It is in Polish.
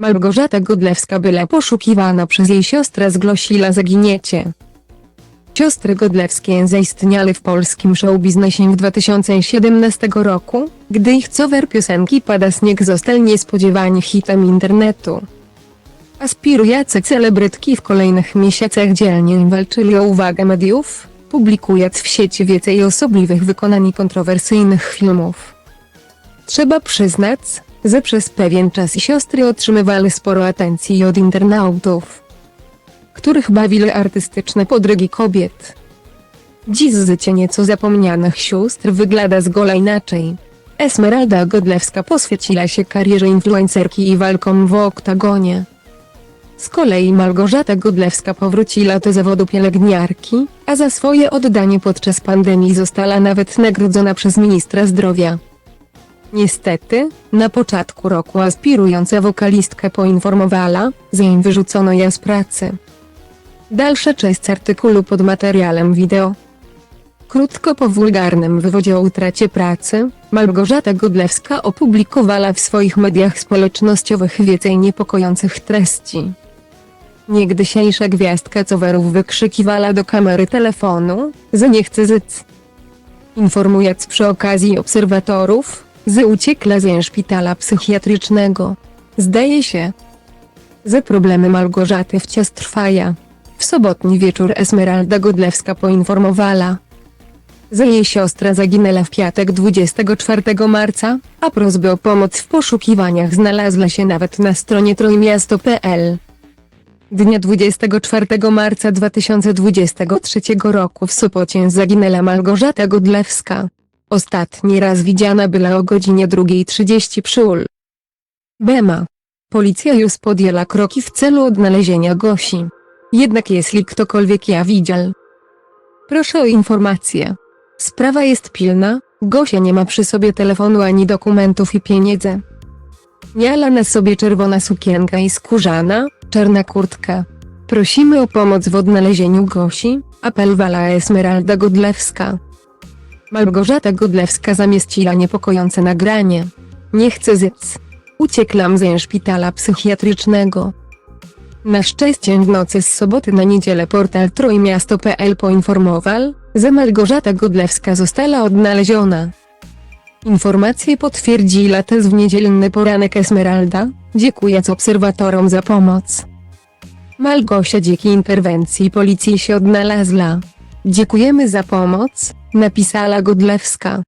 Małgorzata Godlewska była poszukiwana przez jej siostrę zgłosiła zaginiecie. Siostry Godlewskie zaistniały w polskim showbiznesie w 2017 roku, gdy ich cover piosenki Pada śnieg został niespodziewanie hitem internetu. Aspirujące celebrytki w kolejnych miesiącach dzielnie walczyli o uwagę mediów, publikując w sieci więcej osobliwych wykonań kontrowersyjnych filmów. Trzeba przyznać, że przez pewien czas siostry otrzymywały sporo atencji od internautów, których bawili artystyczne podrygi kobiet. Dziś życie nieco zapomnianych sióstr wygląda zgoła inaczej. Esmeralda Godlewska poświęciła się karierze influencerki i walkom w oktagonie. Z kolei Małgorzata Godlewska powróciła do zawodu pielęgniarki, a za swoje oddanie podczas pandemii została nawet nagrodzona przez ministra zdrowia. Niestety, na początku roku aspirująca wokalistka poinformowała, że im wyrzucono ją z pracy. Dalsza część artykułu pod materiałem wideo. Krótko po wulgarnym wywodzie o utracie pracy, Małgorzata Godlewska opublikowała w swoich mediach społecznościowych więcej niepokojących treści. Niegdysiejsza gwiazdka coverów wykrzykiwała do kamery telefonu, że nie chce zyc. Informując przy okazji obserwatorów, że uciekła ze szpitala psychiatrycznego. Zdaje się, że problemy Małgorzaty wciąż trwają. W sobotni wieczór Esmeralda Godlewska poinformowała, że jej siostra zaginęła w piątek 24 marca, a prośby o pomoc w poszukiwaniach znalazła się nawet na stronie trojmiasto.pl. Dnia 24 marca 2023 roku w Sopocie zaginęła Małgorzata Godlewska. Ostatni raz widziana była o godzinie 2.30 przy ul. Bema. Policja już podjęła kroki w celu odnalezienia Gosi. Jednak jeśli ktokolwiek ja widział, proszę o informację. Sprawa jest pilna, Gosia nie ma przy sobie telefonu ani dokumentów i pieniędzy. Miała na sobie czerwona sukienka i skórzana, czarna kurtka. Prosimy o pomoc w odnalezieniu Gosi, apelowała Esmeralda Godlewska. Małgorzata Godlewska zamieściła niepokojące nagranie. Nie chcę zyc. Uciekłam ze szpitala psychiatrycznego. Na szczęście w nocy z soboty na niedzielę portal Trójmiasto.pl poinformował, że Małgorzata Godlewska została odnaleziona. Informacje potwierdziła też w niedzielny poranek Esmeralda, dziękując obserwatorom za pomoc. Malgosia dzięki interwencji policji się odnalazła. Dziękujemy za pomoc, napisała Godlewska.